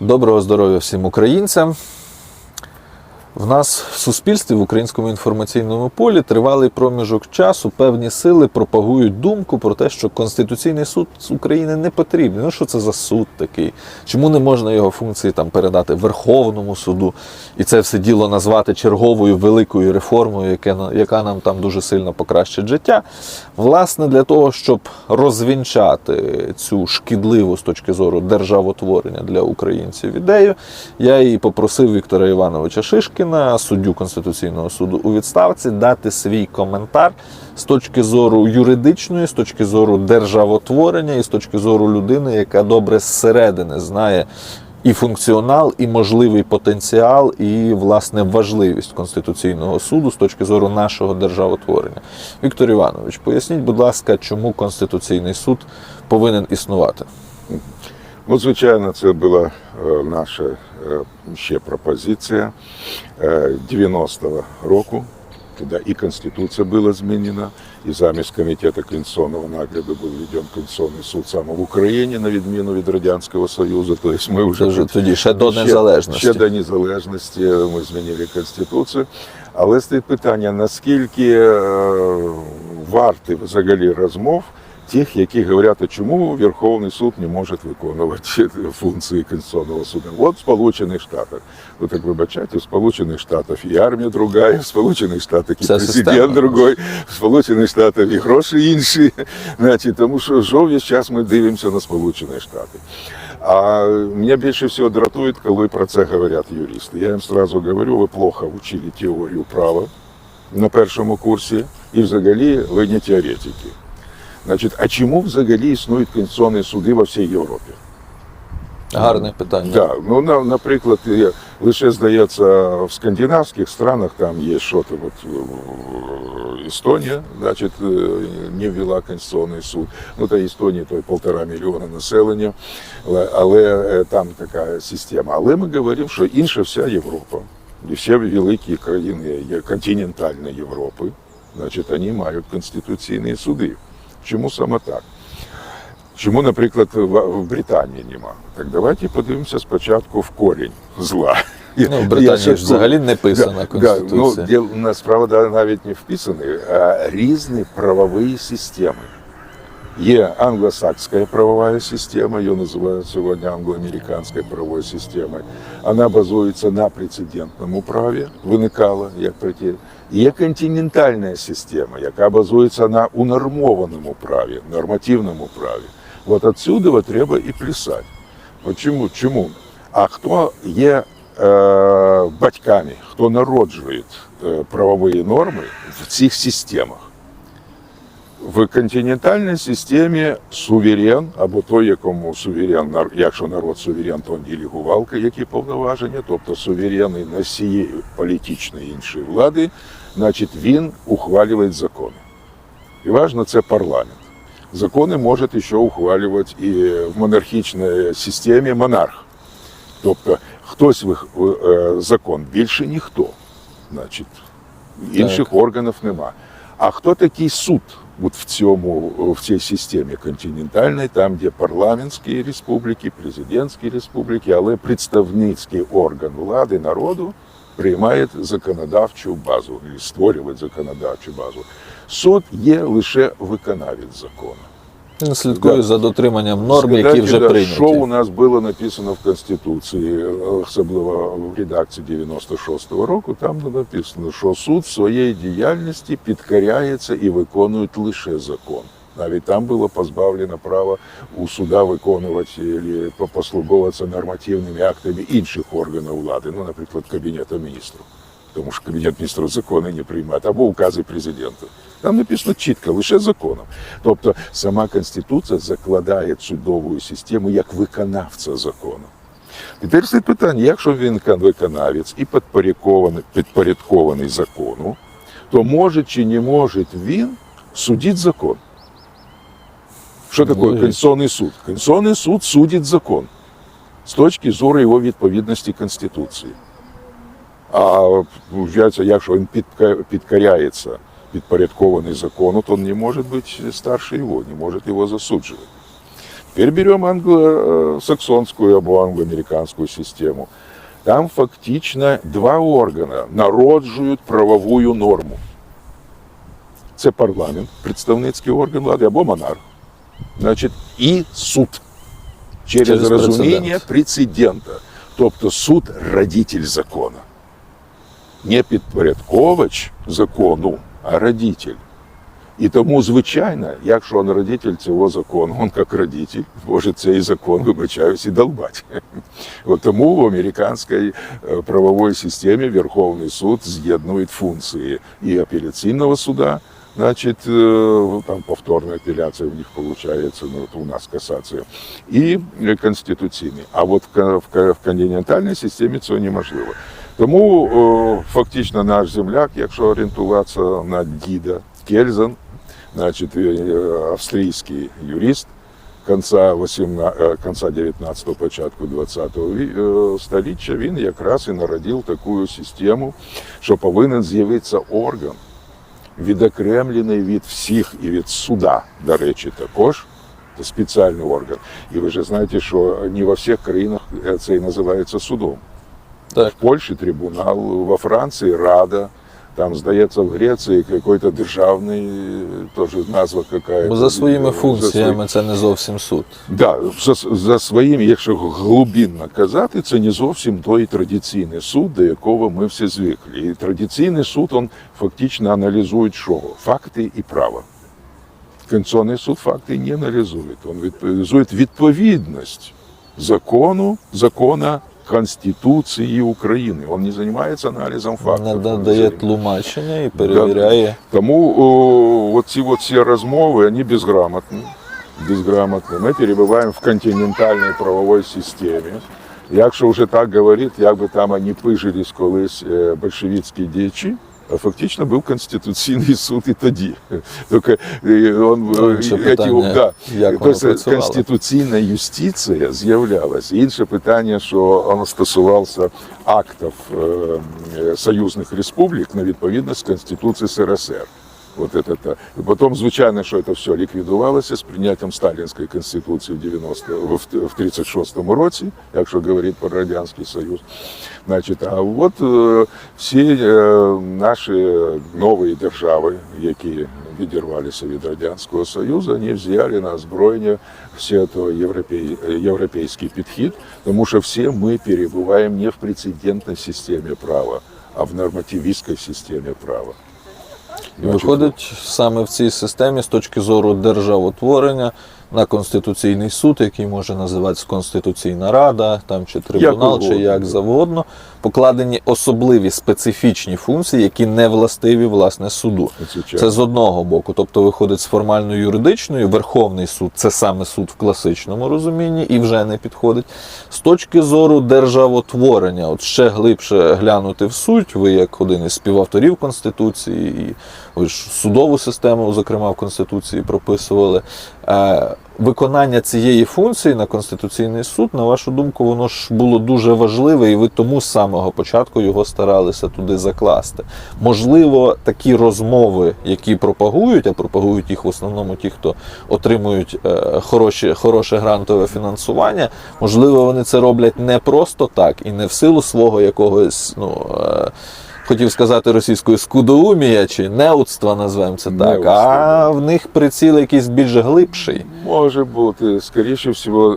Доброго здоров'я всім українцям. В нас в суспільстві в українському інформаційному полі тривалий проміжок часу певні сили пропагують думку про те, що Конституційний суд з України не потрібний. Ну що це за суд такий? Чому не можна його функції там передати Верховному суду і це все діло назвати черговою великою реформою, яке яка нам там дуже сильно покращить життя? Власне, для того, щоб розвінчати цю шкідливу з точки зору державотворення для українців ідею, я і попросив Віктора Івановича Шишкіна, суддю Конституційного суду у відставці, дати свій коментар з точки зору юридичної, з точки зору державотворення і з точки зору людини, яка добре зсередини знає. І функціонал, і можливий потенціал, і власне важливість Конституційного суду з точки зору нашого державотворення. Віктор Іванович, поясніть, будь ласка, чому Конституційний суд повинен існувати? Ну, звичайно, це була е, наша е, ще пропозиція е, 90-го року, коли і Конституція була змінена, і замість комітету конституційного нагляду був введен Конституційний суд саме в Україні, на відміну від Радянського Союзу. Тобто ми вже Це тоді ще до незалежності. Ще до незалежності ми змінили Конституцію. Але стоїть питання, наскільки е, варті взагалі розмов тих, які говорять, а чому Верховний суд не може виконувати функції Конституційного суду. От в Сполучених Штатах. Ну так вибачайте, в Сполучених Штатах і армія другая, в Сполучених Штатах і президент другой, в Сполучених Штатах і гроші інші. Значить, тому що весь час ми дивимося на Сполучені Штати. А меня більше всього дратует, коли про це говорять юристи. Я їм сразу говорю, ви плохо вчили теорію права на першому курсі, і взагалі ви не теоретики. Значить, а чому взагалі існують конституційні суди во всій Європі? Гарне питання. Да, ну, на, наприклад, лише здається, в скандинавських странах там є що то от, Естонія, значить, е, не ввела Конституційний суд. Ну, та Естонія то й полтора мільйона населення, але, але е, там така система. Але ми говоримо, що інша вся Європа, і всі великі країни континентальної Європи, значить, вони мають конституційні суди. Чому саме так? Чому, наприклад, в Британії нема? Так давайте подивимося спочатку в корінь зла. Ну, в Британії ж взагалі не писана Да, да, ну, діл- насправді навіть не вписані, а різні правові системи. Є англосакська правова система, її називають сьогодні англоамериканською правовою системою. Вона базується на прецедентному праві, виникала як прецедент. Є континентальна система, яка базується на унормованому праві, нормативному праві. От отсюда треба і плясати. Чому? чому? А хто є е, батьками, хто народжує е, правові норми в цих системах? В континентальній системі суверен, або той, якому суверен, якщо народ суверен, то він делегувалка, які повноваження, тобто суверен і носії політичної іншої влади, значить він ухвалює закони. І важно, це парламент. Закони може ще ухвалювати і в монархічній системі монарх. Тобто хтось в- е, закон більше ніхто. Значить, інших органів нема. А хто такий суд от в цьому в цій системі континентальної, там, де парламентські республіки, президентські республіки, але представницький орган влади народу приймає законодавчу базу, і створює законодавчу базу. Суд є лише виконавець закону. Він слідкує Да. за дотриманням норм, які вже да, прийняті. Що у нас було написано в Конституції, особливо в редакції 96-го року, там написано, що суд своєї діяльності підкоряється і виконує лише закон. Навіть там було позбавлено права у суда виконувати послуговуватися нормативними актами інших органів влади, ну, наприклад, Кабінету міністрів. Тому що Кабінет міністрів закони не приймає, або укази президента. Там написано чітко, лише законом. Тобто сама Конституція закладає судову систему як виконавця закону. Тепер стоїть питання, якщо він кон- виконавець і підпорядкований, підпорядкований закону, то може чи не може він судити закон? Що таке Конституційний суд? Конституційний суд судить закон з точки зору його відповідності Конституції. А виходить, якщо він підка- підкоряється, підпорядкований закону, то він не може бути старше його, не може його засуджувати. Теперь берем англосаксонскую або англоамериканскую систему. Там фактично два органа народжують правову норму. Це парламент, представницький орган влади, або монарх. Значить, і суд через, Через розуміння прецедент. прецедента. Тобто суд родитель закону. Не підпорядковач закону, а родитель. І тому, звичайно, якщо він родитель цього закону, він як родитель може цей закон, вибачаюсь, і долбати. От тому в американській е, правовій системі Верховний суд з'єднує функції і апеляційного суда, значить, е, там повторна апеляція в них виходить, ну, от у нас касація, і е, конституційний. А от в ка- в ка- в континентальній системі це неможливо. Тому о, фактично наш земляк, якщо орієнтуватися на діда Кельзен, значить, е, австрійський юрист конца 18, е, конца 19-го, початку 20-го ві- е, століття, він якраз і народив таку систему, що повинен з'явитися орган, відокремлений від всіх і від суда, до речі, також. Це спеціальний орган. І ви ж знаєте, що не во всіх країнах е, це і називається судом. Так. В Польщі трибунал, во Франції Рада, там, здається, в Греції якийсь державний, теж назва какая Бо за своїми функціями це не зовсім суд. Да, за, за своїм, якщо глибинно казати, це не зовсім той традиційний суд, до якого ми всі звикли. І традиційний суд він фактично аналізує що? Факти і право. Конституційний суд факти не аналізує. Він аналізує відповідність закону, закона Конституції України. Він не займається аналізом фактів. Він дає тлумачення і перевіряє. Тому о, вот ці всі розмови, вони безграмотні. безграмотні. Ми перебуваємо в континентальній правовій системі. Якщо вже так говорить, як би там вони пижились колись е, большевицькі діячі, фактично був Конституційний суд і тоді. Тільки е, он, інше эти, питання, да, як тобто конституційна юстиція з'являлася. Інше питання, що воно стосувалося актів е, е, союзних республік на відповідність Конституції СРСР. Вот это та. І потім, звичайно, що це все ліквідувалося з прийняттям Сталінської конституції в 90 в, в 36-му році, якщо говорити про Радянський Союз. Значить, а от всі наші нові держави, які відірвалися від Радянського Союзу, вони взяли на озброєння все то європей, європейський підхід, тому що всі ми перебуваємо не в прецедентній системі права, а в нормативістській системі права. Виходить саме в цій системі з точки зору державотворення на Конституційний суд, який може називатися Конституційна Рада, там чи трибунал, чи як завгодно, покладені особливі специфічні функції, які не властиві власне суду. Звичайно. Це з одного боку. Тобто виходить з формально-юридичної, Верховний суд це саме суд в класичному розумінні і вже не підходить. З точки зору державотворення, от ще глибше глянути в суть, ви як один із співавторів Конституції, і ви ж судову систему, зокрема в Конституції, прописували. Е, Виконання цієї функції на Конституційний суд, на вашу думку, воно ж було дуже важливе, і ви тому з самого початку його старалися туди закласти. Можливо, такі розмови, які пропагують, а пропагують їх в основному ті, хто отримують е, хороші, хороше грантове фінансування, можливо, вони це роблять не просто так і не в силу свого якогось, ну. Е, Хотів сказати російською скудоумія чи неудства, називаємо це так, Неудство, а в них приціл якийсь більш глибший. Може бути, скоріше всього,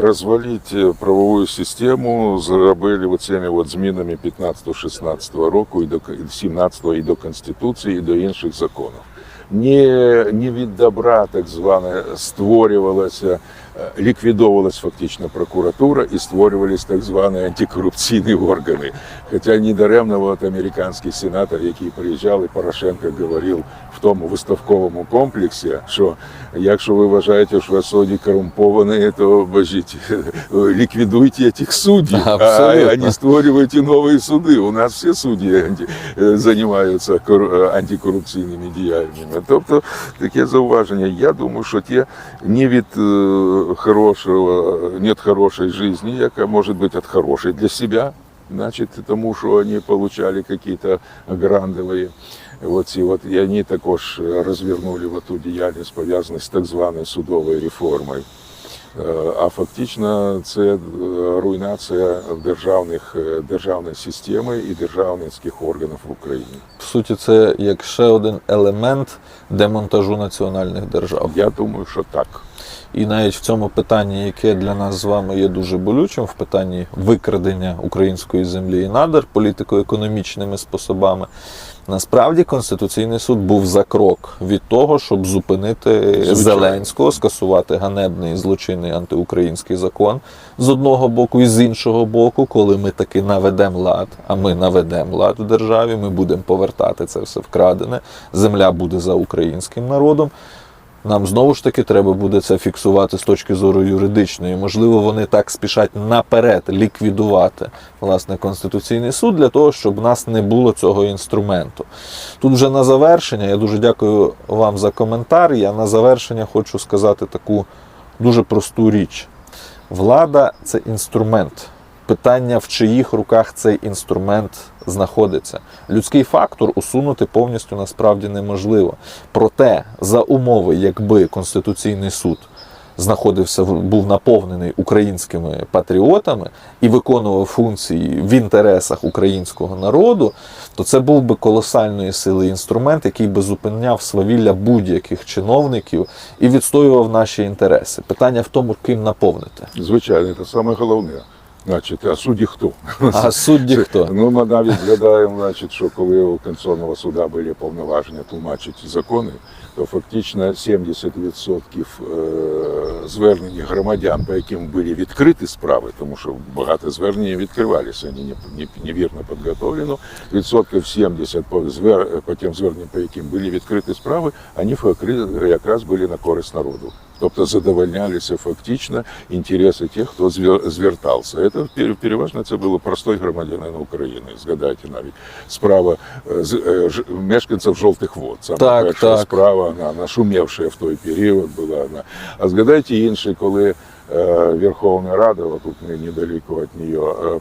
розваліть розвалити правову систему зробили от цими от змінами 15-16 року і до 17-го і до Конституції, і до інших законів. Не, не від добра, так зване, створювалася, е, ліквідовувалась фактично прокуратура і створювались так звані антикорупційні органи. Хоча недаремно от американський сенатор, який приїжджав, і Порошенко говорив тому виставковому комплексі, що якщо ви вважаєте, що ви судді корумповані, то бажіть, ліквідуйте цих суддів, а, Абсолютно. а не створюйте нові суди. У нас всі судді анті, е, займаються кору- е, антикорупційними діяннями. Тобто таке зауваження. Я думаю, що ті не від е, хорошого, нет хорошої житті, яка може бути від хорошої для себе, значит, тому що вони получали какие-то грандові Вот ці от, і вони також розвернули в ту діяльність, пов'язану з так званою судовою реформою. Е, А фактично це е, руйнація державних, державної системи і державницьких органів в Україні. В суті, це як ще один елемент демонтажу національних держав. Я думаю, що так. І навіть в цьому питанні, яке для нас з вами є дуже болючим, в питанні викрадення української землі і надр політико-економічними способами, насправді Конституційний суд був за крок від того, щоб зупинити Звичайно. Зеленського, скасувати ганебний злочинний антиукраїнський закон з одного боку, і з іншого боку, коли ми таки наведемо лад, а ми наведемо лад в державі, ми будемо повертати це все вкрадене. Земля буде за українським народом. Нам знову ж таки треба буде це фіксувати з точки зору юридичної. Можливо, вони так спішать наперед ліквідувати власне конституційний суд для того, щоб в нас не було цього інструменту. Тут вже на завершення. Я дуже дякую вам за коментар. Я на завершення хочу сказати таку дуже просту річ: влада це інструмент. Питання, в чиїх руках цей інструмент знаходиться. Людський фактор усунути повністю насправді неможливо. Проте, за умови, якби Конституційний суд знаходився був наповнений українськими патріотами і виконував функції в інтересах українського народу, то це був би колосальної сили інструмент, який би зупиняв свавілля будь-яких чиновників і відстоював наші інтереси. Питання в тому, ким наповнити. Звичайно, це саме головне. Значить, а судді хто? А судді хто? Ну, ми навіть згадаємо, значить, що коли у Конституційного суду були повноваження тлумачити закони, фактично 70% е, звернень громадян, по яким були відкриті справи, тому що багато звернень відкривалися, вони не- не- невірно підготовлені, відсотків 70 по, звер, по тим зверненням, по яким були відкриті справи, вони якраз були на користь народу. Тобто задовольнялися фактично інтереси тих, хто звер- звертався. Це переважно це було простой громадянин України. Згадайте навіть справа е, е, мешканців жовтих вод. Саме Так, перша так. справа, вона нашумівша в той період була. Вона. А згадайте інші, коли е, Верховна Рада, вот тут ми недалеко від неї, е,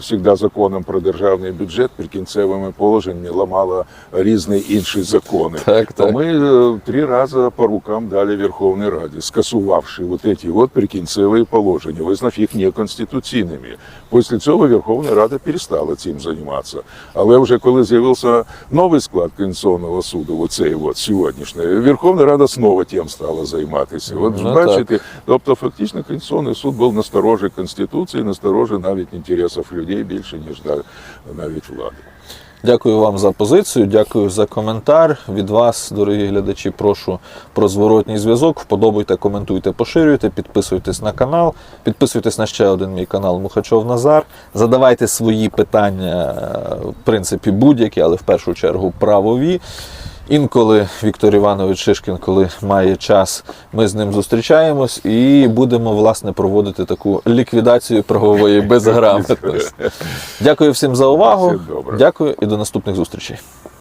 завжди законом про державний бюджет прикінцевими положеннями ламала різні інші закони. Так, То ми е, три рази по рукам дали Верховній Раді, скасувавши вот эти вот прикінцеві положення, визнав їх неконституційними. Після цього Верховна Рада перестала цим займатися. Але вже коли з'явився новий склад Конституційного суду, оцей от сьогоднішній, Верховна Рада знову тим стала займатися. От Ну, бачите, тобто фактично Конституційний суд був насторожі Конституції, насторожі навіть інтересів людей більше, ніж навіть влади. Дякую вам за позицію, дякую за коментар. Від вас, дорогі глядачі, прошу про зворотній зв'язок. Вподобайте, коментуйте, поширюйте, підписуйтесь на канал, підписуйтесь на ще один мій канал Мухачов Назар. Задавайте свої питання, е, в принципі, будь-які, але в першу чергу правові. Інколи Віктор Іванович Шишкін, коли має час, ми з ним зустрічаємось і будемо власне проводити таку ліквідацію правової безграмотності. Дякую всім за увагу. Дякую і до наступних зустрічей.